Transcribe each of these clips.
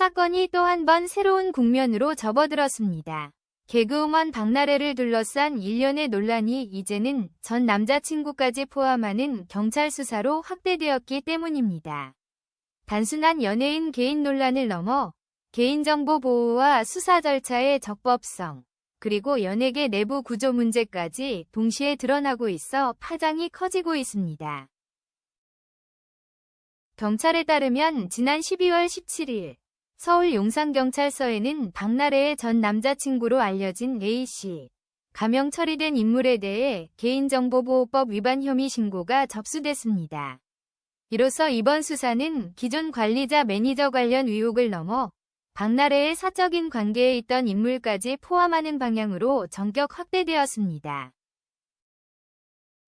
사건이 또 한 번 새로운 국면으로 접어들었습니다. 개그우먼 박나래를 둘러싼 일련의 논란이 이제는 전 남자친구까지 포함하는 경찰 수사로 확대되었기 때문입니다. 단순한 연예인 개인 논란을 넘어 개인정보 보호와 수사 절차의 적법성, 그리고 연예계 내부 구조 문제까지 동시에 드러나고 있어 파장이 커지고 있습니다. 경찰에 따르면 지난 12월 17일 서울 용산경찰서에는 박나래의 전 남자친구로 알려진 A씨, 가명 처리된 인물에 대해 개인정보보호법 위반 혐의 신고가 접수됐습니다. 이로써 이번 수사는 기존 관리자 매니저 관련 의혹을 넘어 박나래의 사적인 관계에 있던 인물까지 포함하는 방향으로 전격 확대되었습니다.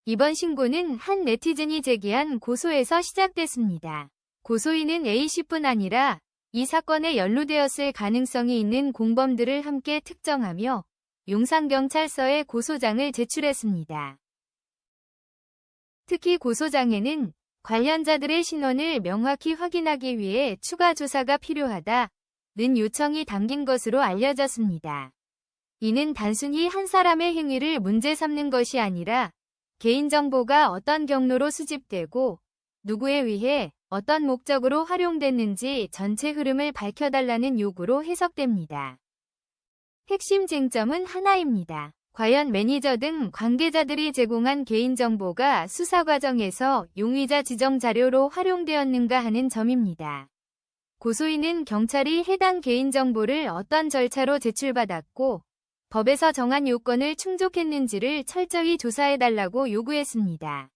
이번 신고는 한 네티즌이 제기한 고소에서 시작됐습니다. 고소인은 A씨뿐 아니라 이 사건에 연루되었을 가능성이 있는 공범들을 함께 특정하며 용산경찰서에 고소장을 제출했습니다. 특히 고소장에는 관련자들의 신원을 명확히 확인하기 위해 추가 조사가 필요하다. 는 요청이 담긴 것으로 알려졌습니다. 이는 단순히 한 사람의 행위를 문제 삼는 것이 아니라 개인정보가 어떤 경로로 수집되고 누구에 의해 어떤 목적으로 활용됐는지 전체 흐름을 밝혀달라는 요구로 해석됩니다. 핵심 쟁점은 하나입니다. 과연 매니저 등 관계자들이 제공한 개인정보가 수사 과정에서 용의자 지정 자료로 활용되었는가 하는 점입니다. 고소인은 경찰이 해당 개인정보를 어떤 절차로 제출받았고 법에서 정한 요건을 충족했는지를 철저히 조사해달라고 요구했습니다.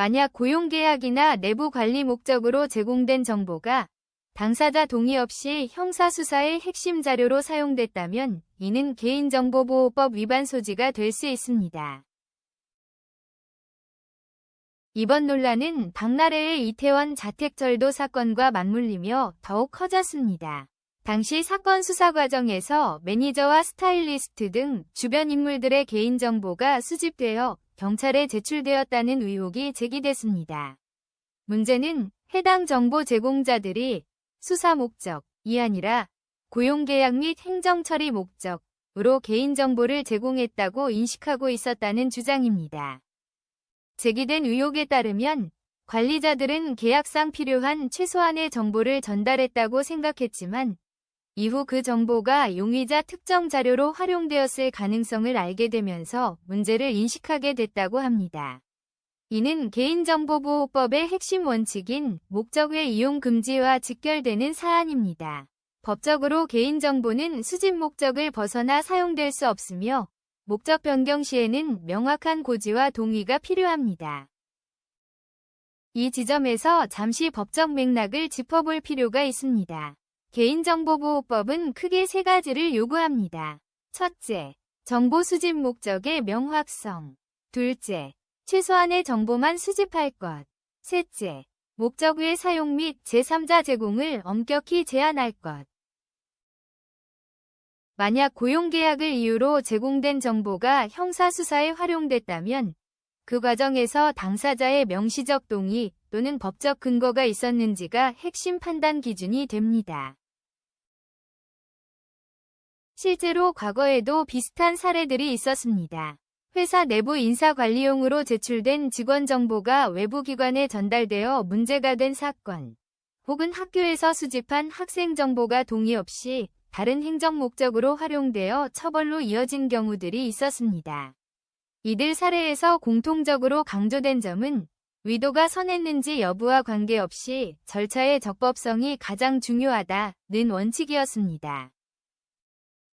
만약 고용계약이나 내부 관리 목적으로 제공된 정보가 당사자 동의 없이 형사수사의 핵심 자료로 사용됐다면 이는 개인정보보호법 위반 소지가 될 수 있습니다. 이번 논란은 박나래의 이태원 자택절도 사건과 맞물리며 더욱 커졌습니다. 당시 사건 수사 과정에서 매니저와 스타일리스트 등 주변 인물들의 개인정보가 수집되어 경찰에 제출되었다는 의혹이 제기됐습니다. 문제는 해당 정보 제공자들이 수사 목적이 아니라 고용계약 및 행정처리 목적으로 개인정보를 제공했다고 인식하고 있었다는 주장입니다. 제기된 의혹에 따르면 관리자들은 계약상 필요한 최소한의 정보를 전달했다고 생각했지만 이후 그 정보가 용의자 특정 자료로 활용되었을 가능성을 알게 되면서 문제를 인식하게 됐다고 합니다. 이는 개인정보보호법의 핵심 원칙인 목적 외 이용 금지와 직결되는 사안입니다. 법적으로 개인정보는 수집 목적을 벗어나 사용될 수 없으며 목적 변경 시에는 명확한 고지와 동의가 필요합니다. 이 지점에서 잠시 법적 맥락을 짚어볼 필요가 있습니다. 개인정보보호법은 크게 세 가지를 요구합니다. 첫째, 정보 수집 목적의 명확성. 둘째, 최소한의 정보만 수집할 것. 셋째, 목적 외 사용 및 제3자 제공을 엄격히 제한할 것. 만약 고용계약을 이유로 제공된 정보가 형사수사에 활용됐다면 그 과정에서 당사자의 명시적 동의 또는 법적 근거가 있었는지가 핵심 판단 기준이 됩니다. 실제로 과거에도 비슷한 사례들이 있었습니다. 회사 내부 인사관리용으로 제출된 직원 정보가 외부 기관에 전달되어 문제가 된 사건, 혹은 학교에서 수집한 학생 정보가 동의 없이 다른 행정 목적으로 활용되어 처벌로 이어진 경우들이 있었습니다. 이들 사례에서 공통적으로 강조된 점은 위도가 선했는지 여부와 관계없이 절차의 적법성이 가장 중요하다는 원칙이었습니다.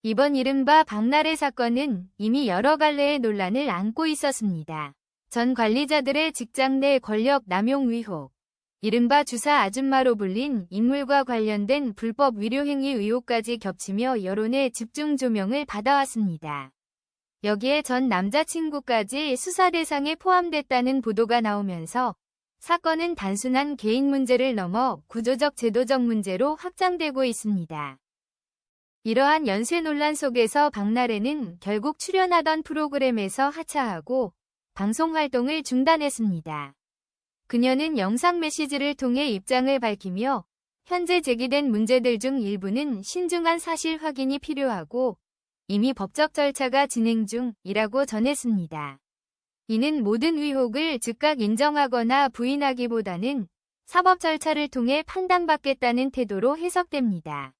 이번 이른바 박나래 사건은 이미 여러 갈래의 논란을 안고 있었습니다. 전 관리자들의 직장 내 권력 남용 의혹, 이른바 주사 아줌마로 불린 인물과 관련된 불법 위료행위 의혹까지 겹치며 여론의 집중 조명을 받아왔습니다. 여기에 전 남자친구까지 수사 대상에 포함됐다는 보도가 나오면서 사건은 단순한 개인 문제를 넘어 구조적 제도적 문제로 확장되고 있습니다. 이러한 연쇄 논란 속에서 박나래는 결국 출연하던 프로그램에서 하차하고 방송 활동을 중단했습니다. 그녀는 영상 메시지를 통해 입장을 밝히며 현재 제기된 문제들 중 일부는 신중한 사실 확인이 필요하고 이미 법적 절차가 진행 중이라고 전했습니다. 이는 모든 의혹을 즉각 인정하거나 부인하기보다는 사법 절차를 통해 판단받겠다는 태도로 해석됩니다.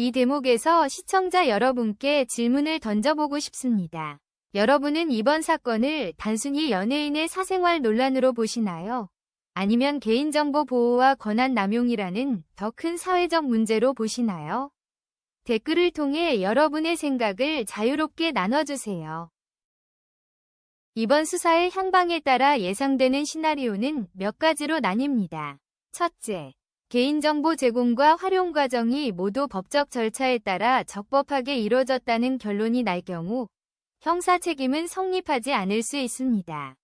이 대목에서 시청자 여러분께 질문을 던져보고 싶습니다. 여러분은 이번 사건을 단순히 연예인의 사생활 논란으로 보시나요? 아니면 개인정보 보호와 권한 남용이라는 더 큰 사회적 문제로 보시나요? 댓글을 통해 여러분의 생각을 자유롭게 나눠주세요. 이번 수사의 향방에 따라 예상되는 시나리오는 몇 가지로 나뉩니다. 첫째, 개인정보 제공과 활용 과정이 모두 법적 절차에 따라 적법하게 이루어졌다는 결론이 날 경우 형사 책임은 성립하지 않을 수 있습니다.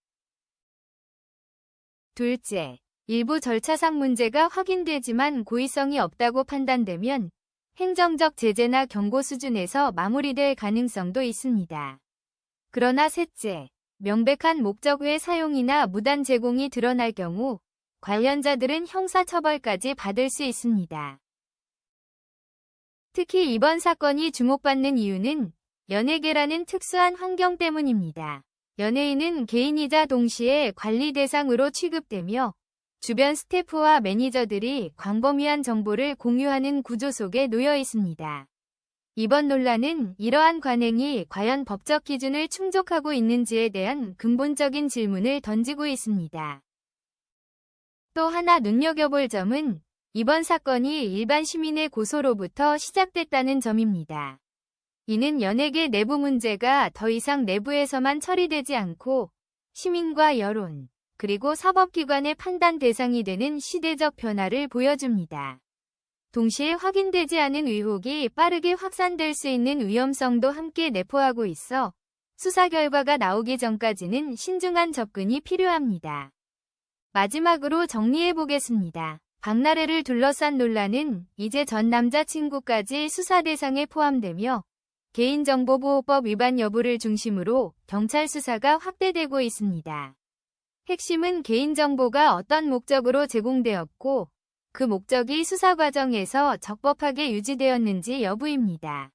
둘째, 일부 절차상 문제가 확인되지만 고의성이 없다고 판단되면 행정적 제재나 경고 수준에서 마무리될 가능성도 있습니다. 그러나 셋째, 명백한 목적 외 사용이나 무단 제공이 드러날 경우 관련자들은 형사처벌까지 받을 수 있습니다. 특히 이번 사건이 주목받는 이유는 연예계라는 특수한 환경 때문입니다. 연예인은 개인이자 동시에 관리 대상으로 취급되며 주변 스태프와 매니저들이 광범위한 정보를 공유하는 구조 속에 놓여 있습니다. 이번 논란은 이러한 관행이 과연 법적 기준을 충족하고 있는지에 대한 근본적인 질문을 던지고 있습니다. 또 하나 눈여겨볼 점은 이번 사건이 일반 시민의 고소로부터 시작됐다는 점입니다. 이는 연예계 내부 문제가 더 이상 내부에서만 처리되지 않고 시민과 여론, 그리고 사법기관의 판단 대상이 되는 시대적 변화를 보여줍니다. 동시에 확인되지 않은 의혹이 빠르게 확산될 수 있는 위험성도 함께 내포하고 있어 수사 결과가 나오기 전까지는 신중한 접근이 필요합니다. 마지막으로 정리해 보겠습니다. 박나래를 둘러싼 논란은 이제 전 남자친구까지 수사 대상에 포함되며 개인정보보호법 위반 여부를 중심으로 경찰 수사가 확대되고 있습니다. 핵심은 개인정보가 어떤 목적으로 제공되었고 그 목적이 수사 과정에서 적법하게 유지되었는지 여부입니다.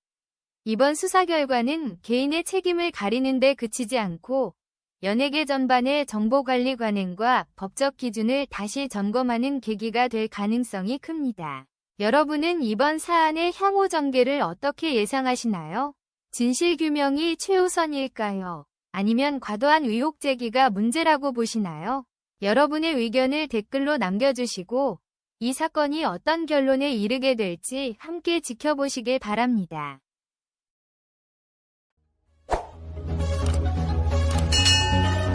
이번 수사 결과는 개인의 책임을 가리는 데 그치지 않고 연예계 전반의 정보관리 관행과 법적 기준을 다시 점검하는 계기가 될 가능성이 큽니다. 여러분은 이번 사안의 향후 전개를 어떻게 예상하시나요? 진실규명이 최우선일까요? 아니면 과도한 의혹 제기가 문제라고 보시나요? 여러분의 의견을 댓글로 남겨주시고 이 사건이 어떤 결론에 이르게 될지 함께 지켜보시길 바랍니다.